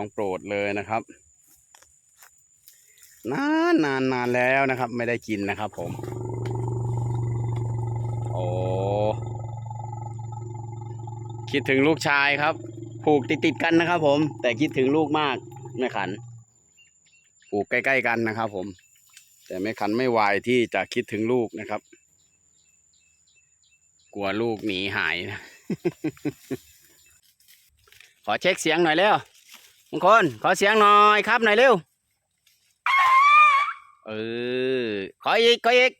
ของโปรดเลยนะครับนานนานนานแล้วนะครับ ไม่ได้กินนะครับผม โอ้คิดถึงลูกชายครับ ผูกติดติดกันนะครับผม แต่คิดถึงลูกมากแม่ขัน ผูกใกล้ ๆ กันนะครับผม แต่แม่ขันไม่ไวที่จะคิดถึงลูกนะครับ กลัวลูกหนีหายนะ ขอเช็คเสียงหน่อยเร็ว มงคลขอเสียงหน่อยครับหน่อยเร็ว เออ ขออีก ขออีก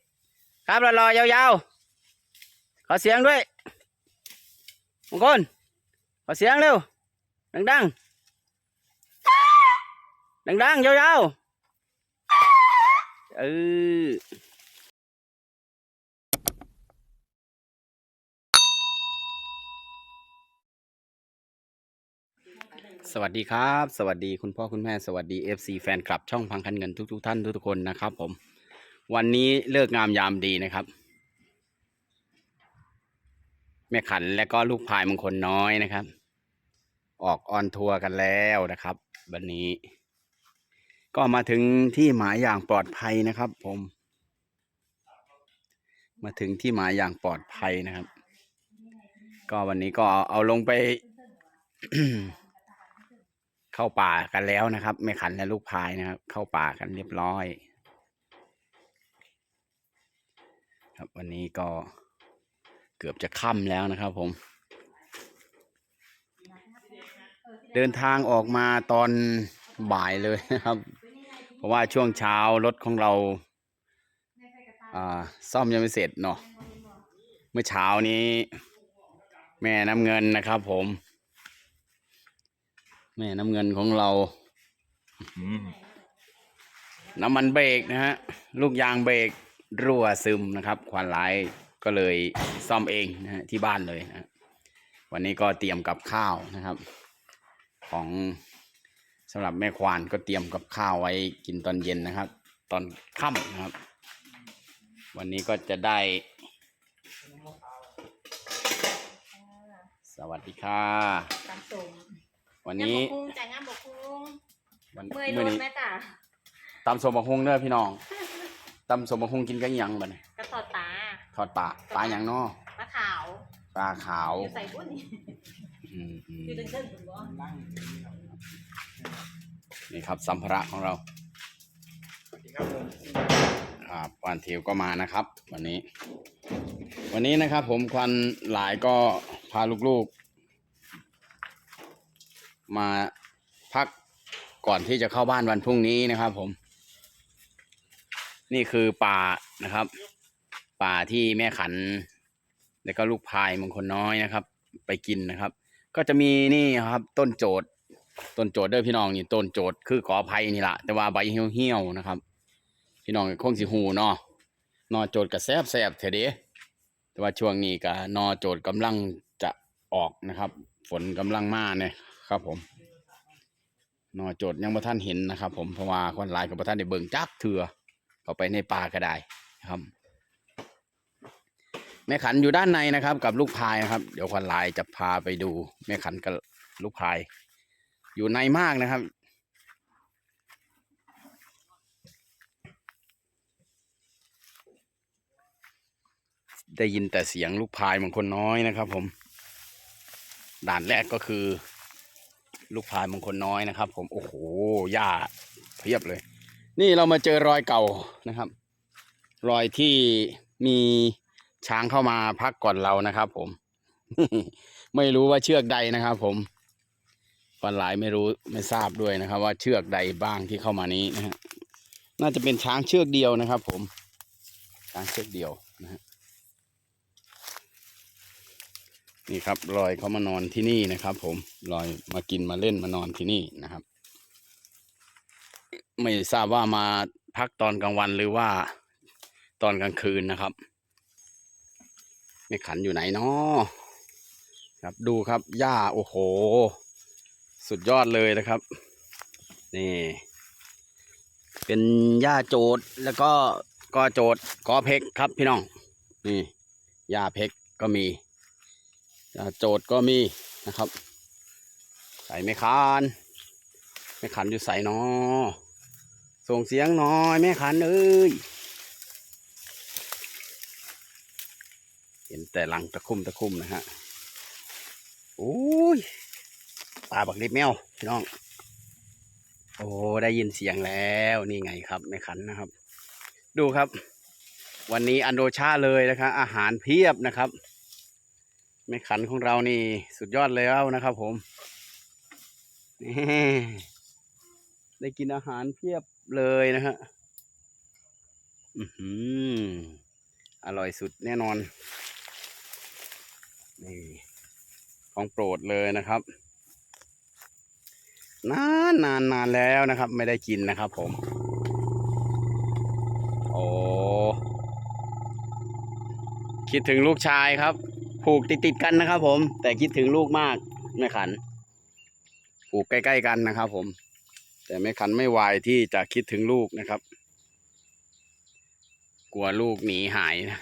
ครับรอรอยาวๆ ขอเสียงด้วย มงคลขอเสียงเร็ว ดังๆ ดังๆ ยาวๆ เออ สวัสดีครับ สวัสดีคุณพ่อคุณแม่สวัสดี FC แฟนคลับ ช่องพังคันเงินทุกๆท่านทุกๆคนนะครับผม วันนี้เลิกงามยามดีนะครับ แม่ขันและก็ลูกพายมงคลน้อยนะครับ ออกออนทัวร์กันแล้วนะครับวันนี้ ก็มาถึงที่หมายอย่างปลอดภัยนะครับ ผม มาถึงที่หมายอย่างปลอดภัยนะครับ ก็วันนี้ก็เอาลงไป เข้าป่ากันแล้วนะครับแม่ขันและลูกพายนะครับ เข้าป่ากันเรียบร้อย ครับวันนี้ก็เกือบจะค่ำแล้วนะครับ ผม เดินทางออกมาตอนบ่ายเลยนะครับ เพราะว่าช่วงเช้ารถของเราอ่าซ่อมยังไม่เสร็จเนาะเมื่อเช้านี้ แม่น้ำเงินนะครับ ผม แม่น้ำเงินของเรา น้ำมันเบรกนะฮะ ลูกยางเบรกรั่วซึมนะครับ ควันไหลก็เลยซ่อมเองนะฮะที่บ้านเลยนะฮะวันนี้ก็เตรียมกับข้าวนะครับ ของสำหรับแม่ควานก็เตรียมกับข้าวไว้กินตอนเย็นนะครับ ตอนค่ำนะครับ วันนี้ก็จะได้ สวัสดีค่ะตามส่ง วันงามนี้บกคุ้งจ่ายงามบกคุ้งวันเมื่อยมื่อรถนี้แม่จ้ะตำสมบักฮุงเด้อพี่น้องตำสมบักฮุงกินกันยังบ่เนี่ยกระตอดตาทอดปลาปลาอย่างเนาะปลาขาวปลาขาวอยู่ใส่บุ้นนี่อืมอืมคือเดินเดินบุ้นบ่นี่ครับสัมภาระของเราครับวานเทวก็มานะครับ วันนี้ วันนี้นะครับ ผมควันหลายก็พาลูกๆ มาพักก่อนที่จะเข้าบ้านวันพรุ่งนี้นะครับผม นี่คือป่านะครับ ป่าที่แม่ขัน แล้วก็ลูกพายมงคลน้อยนะครับ ไปกินนะครับ ก็จะมีนี่ครับ ต้นโจดต้นโจดเด้อพี่น้องนี่ต้นโจดคือกอไผ่นี่ละแต่ว่าใบเหี่ยวๆนะครับ พี่น้องคงสิหูเนาะนอโจดก็แซบแซบเถอะเด้แต่ว่าช่วงนี้ก็นอโจดกำลังจะออกนะครับ ฝนกำลังมาเนี่ย ครับผมนอโจดยังบ่ท่านเห็นนะครับผมเพราะว่าคนหลายกับบ่ท่านได้เบิ่งจักเถื่อเข้าไปในป่าก็ได้ครับแม่ขันอยู่ด้านในนะครับ กับลูกพายนะครับ เดี๋ยวคนหลายจะพาไปดูแม่ขันกับลูกพาย อยู่ในมากนะครับ ได้ยินแต่เสียงลูกพายบางคนน้อยนะครับ ผม ด่านแรกก็คือ ลูกพายบางคนน้อยนะครับ ผมโอ้โหหญ้าเพียบเลย นี่เรามาเจอรอยเก่านะครับ รอยที่มีช้างเข้ามาพักก่อนเรานะครับ ผม ไม่รู้ว่าเชือกใดนะครับ ผมวันหลายไม่รู้ไม่ทราบด้วยนะครับ ว่าเชือกใดบ้างที่เข้ามานี้นะฮะน่าจะเป็นช้างเชือกเดียวนะครับ ผมช้างเชือกเดียวนะฮะ นี่ครับลอยเขามานอนที่นี่นะครับ ผมลอยมากินมาเล่นมานอนที่นี่นะครับ ไม่ทราบว่ามาพักตอนกลางวันหรือว่าตอนกลางคืนนะครับไม่ขันอยู่ไหนเนาะครับดูครับหญ้าโอ้โห สุดยอดเลยนะครับ นี่ เป็นหญ้าโจดแล้วก็กอโจดกอเพกครับพี่น้อง นี่หญ้าเพกก็มี โจดก็มีนะครับ ใส่ไม่คานแม่ขันอยู่ใส่นอส่งเสียงน่อยแม่ขันเอ้ยเห็นแต่หลังตะคุ่มตะคุ่มนะฮะโอ้ยปลาบักลิบแมวพี่น้อง โอ้ได้ยินเสียงแล้วนี่ไงครับแม่ขันนะครับ ดูครับ วันนี้อันโดชาเลยนะครับ อาหารเพียบนะครับ แม่ขันของเรานี่สุดยอดแล้วนะครับ ผมนี่ได้กินอาหารเพียบเลยนะฮะอือหืออร่อยสุดแน่นอน นี่ของโปรดเลยนะครับนานนานนานแล้วนะครับ ไม่ได้กินนะครับผม โอ้คิดถึงลูกชายครับ ผูกติดติดกันนะครับผม แต่คิดถึงลูกมากแม่ขัน ผูกใกล้ๆกันนะครับผม แต่แม่ขันไม่ไหวที่จะคิดถึงลูกนะครับ กลัวลูกหนีหายนะ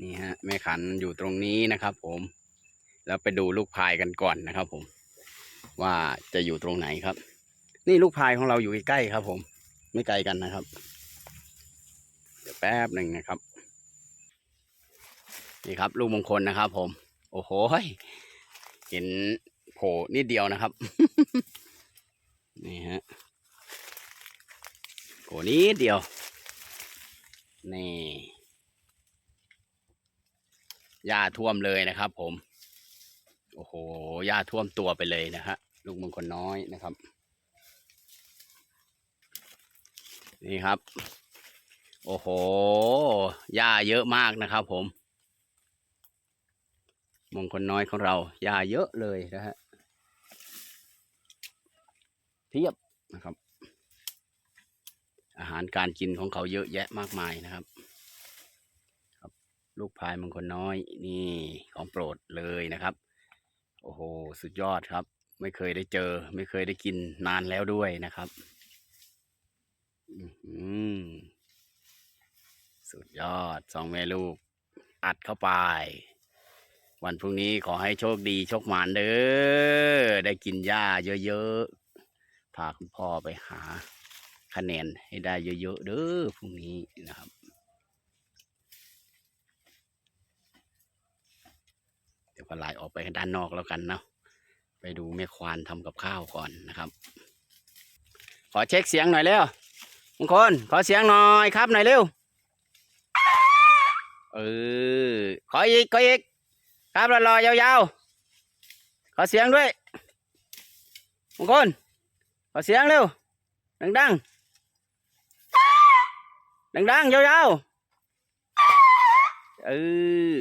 นี่ฮะแม่ขันอยู่ตรงนี้นะครับ ผม แล้วไปดูลูกพายกันก่อนนะครับ ผม ว่าจะอยู่ตรงไหนครับ นี่ลูกพายของเราอยู่ใกล้ๆครับ ผม ไม่ไกลกันนะครับ เดี๋ยวแป๊บหนึ่งนะครับ นี่ครับ ลูกมงคลนะครับ ผม โอ้โหเห็นโผล่นิดเดียวนะครับ นี่ฮะโผล่นิดเดียว นี่หญ้าท่วมเลยนะครับ ผม โอ้โหหญ้าท่วมตัวไปเลยนะฮะลูกมงคลน้อยนะครับ นี่ครับ โอ้โหหญ้าเยอะมากนะครับ ผม มงคลน้อยของเราหญ้าเยอะเลยนะฮะเทียบนะครับ อาหารการกินของเขาเยอะแยะมากมายนะครับครับ ลูกพายมงคลน้อยนี่ของโปรดเลยนะครับ โอ้โห สุดยอดครับ ไม่เคยได้เจอ ไม่เคยได้กินนานแล้วด้วยนะครับอื้อหือสุดยอดสองแม่ลูก อัดเข้าไป วันพรุ่งนี้ขอให้โชคดีโชคหมานเด้อได้กินหญ้าเยอะๆพาคุณพ่อไปหาคะแนนให้ได้เยอะๆเด้อพรุ่งนี้นะครับเดี๋ยวพอไลายออกไปด้านนอกแล้วกันเนาะไปดูแม่ควานทำกับข้าวก่อนนะครับ ขอเช็คเสียงหน่อยเร็วมงคลขอเสียงหน่อยครับหน่อยเร็วเออขออีกขออีก ครับรอๆยาวๆ ขอเสียงด้วยมงคลขอเสียงเร็ว ดังๆ ดังๆ ยาวๆ เออ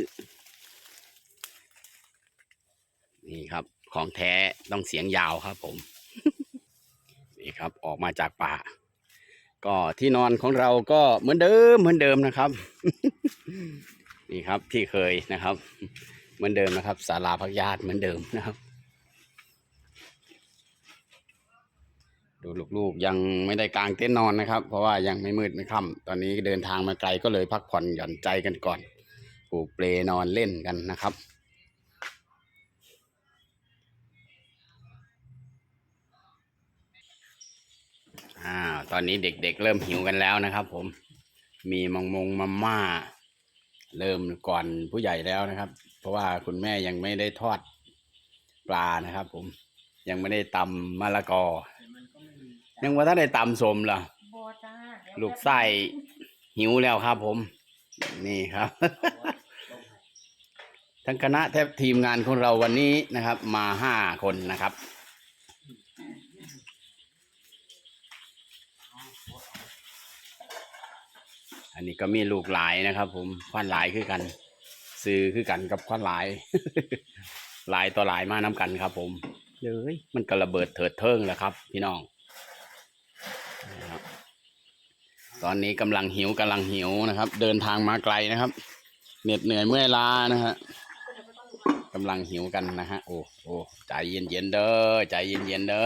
นี่ครับ ของแท้ต้องเสียงยาวครับผม นี่ครับออกมาจากป่า ก็ที่นอนของเราก็เหมือนเดิมเหมือนเดิมนะครับ นี่ครับที่เคยนะครับ เหมือนเดิมนะครับศาลาพักญาติเหมือนเดิมนะครับ ดูลูกๆยังไม่ได้กางเต็นท์นอนนะครับ เพราะว่ายังไม่มืดไม่ค่ำตอนนี้เดินทางมาไกลก็เลยพักผ่อนหย่อนใจกันก่อนปูเปลนอนเล่นกันนะครับอ่าตอนนี้เด็กๆเริ่มหิวกันแล้วนะครับ ผมมีมังมงมาม่าเริ่มก่อนผู้ใหญ่แล้วนะครับ ราะว่าคุณแม่ยังไม่ได้ทอดปลานะครับ ผม ยังไม่ได้ตำมะละกอ ยังว่าถ้าได้ตำสมล่ะบอจ้าเดี๋ยวลูกไส้หิวแล้วครับ ผม นี่ครับ ทั้งคณะแทบทีมงานของเราวันนี้นะครับ มาห้าคนนะครับอันนี้ก็มีลูกหลายนะครับ ผมควันหลายคือกัน ซื้อคือกันกับควันหลาย หลายต่อหลายมาน้กันครับ ผมเลยมันกระเบิดเถิดเทิงแล้วครับ พี่น้อง ตอนนี้กำลังหิวกำลังหิวนะครับ เดินทางมาไกลนะครับ เหน็ดเหนื่อยเมื่อยล้านะฮะกำลังหิวกันนะฮะ โอ้โอ้ใจเย็นเย็นเด้อใจเย็นเย็นเด้อ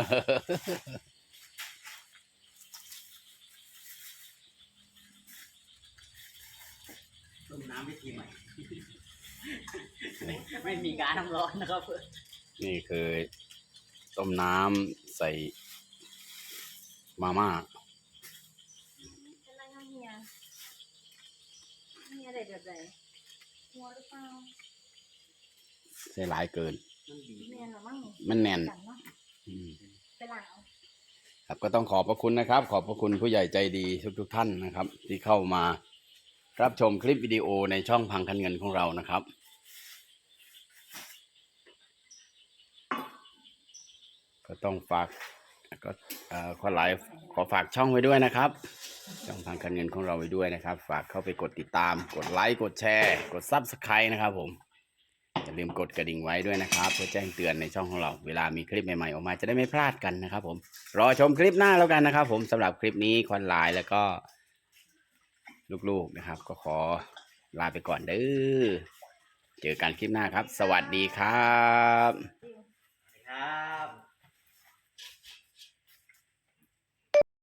น้ำวิธี ใหม่ไม่มีการน้ำร้อนนะครับนี่คือต้มน้ำใส่มาม่าเป็นไรนะเฮียเฮียอะไรแบบไหนหัวหรือเปล่าใส่หลายเกิน มันดีเมียนหรอมั้งมันแน่นกันเนาะอืมไปหลังเอาครับก็ต้องขอบพระคุณนะครับ ขอบพระคุณผู้ใหญ่ใจดีทุกๆท่านนะครับ ที่เข้ามารับชมคลิปวิดีโอในช่องพังคันเงินของเรานะครับ ก็ต้องฝากก็ขอไลฟ์ขอฝากช่องไว้ด้วยนะครับช่องทางการเงินของเราไว้ด้วยนะครับ ฝากเข้าไปกดติดตาม กดไลค์กดแชร์ กดซับสไครต์นะครับผมอย่าลืมกดกระดิ่งไว้ด้วยนะครับ เพื่อแจ้งเตือนในช่องของเรา เวลามีคลิปใหม่ๆออกมาจะได้ไม่พลาดกันนะครับ ผมรอชมคลิปหน้าแล้วกันนะครับ ผมสำหรับคลิปนี้ควันลายแล้วก็ลูกๆนะครับ ก็ขอลาไปก่อนเด้อเจอกันคลิปหน้าครับ สวัสดีครับครับ